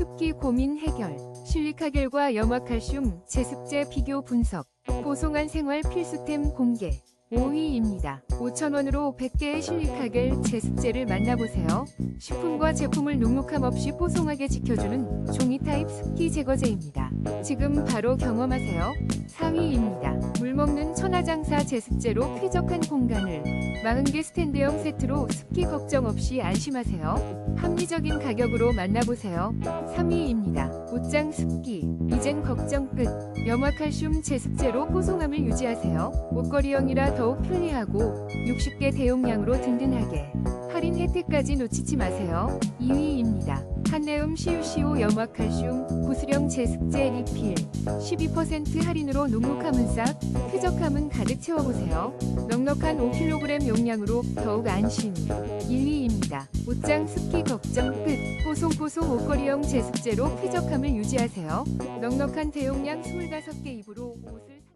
습기 고민 해결, 실리카겔과 염화칼슘 제습제 비교 분석, 보송한 생활 필수템 공개. 5위입니다. 5,000원으로 100개의 실리카겔 제습제를 만나보세요. 식품과 제품을 눅눅함 없이 뽀송하게 지켜주는 종이 타입 습기 제거제입니다. 지금 바로 경험하세요. 4위입니다. 물먹는 천하장사 제습제로 쾌적한 공간을 40개 스탠드형 세트로 습기 걱정 없이 안심하세요. 합리적인 가격으로 만나보세요. 3위입니다. 옷장 습기. 이젠 걱정 끝. 염화칼슘 제습제로 뽀송함을 유지하세요. 옷걸이형이라 더욱 편리하고 60개 대용량으로 든든하게. 할인 혜택까지 놓치지 마세요. 2위입니다. 한내음 시우시오 염화칼슘 구슬형 제습제 리필 12% 할인으로 눅눅함은 싹, 쾌적함은 가득 채워보세요. 넉넉한 5kg 용량으로 더욱 안심. 1위입니다. 옷장 습기 걱정 끝. 뽀송뽀송 옷걸이형 제습제로 쾌적함을 유지하세요. 넉넉한 대용량 25개 입으로 옷을